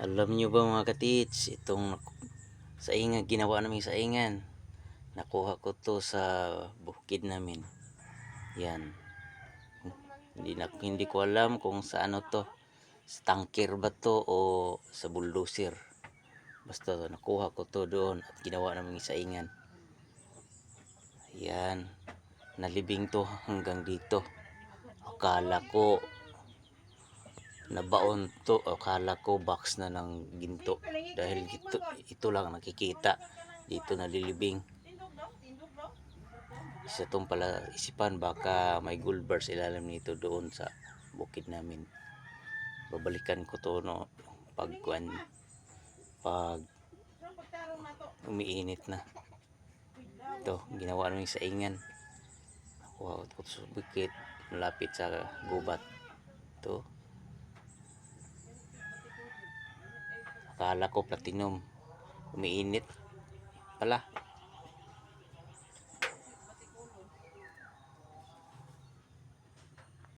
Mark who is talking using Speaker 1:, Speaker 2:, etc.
Speaker 1: Alam nyo ba mga katits, itong saingan, ginawa namin saingan. Nakuha ko to sa bukid namin. Yan. Hindi, na, hindi ko alam kung sa ano to. Sa tangkir ba to o sa bulldozer. Basta nakuha ko to doon at ginawa namin saingan. Yan. Nalibing to hanggang dito. Akala ko nabaon to. Akala ko box na ng ginto. Dahil ito, ito lang nakikita. Dito nalilibing. Isa tong pala isipan baka may gulbers ilalim nito doon sa bukid namin. Babalikan ko to no? Pag pag umiinit na. Ito ginawa namin sa ingan. Wow bukid malapit sa gubat. Ito Akala ko platinum. Umiinit pala.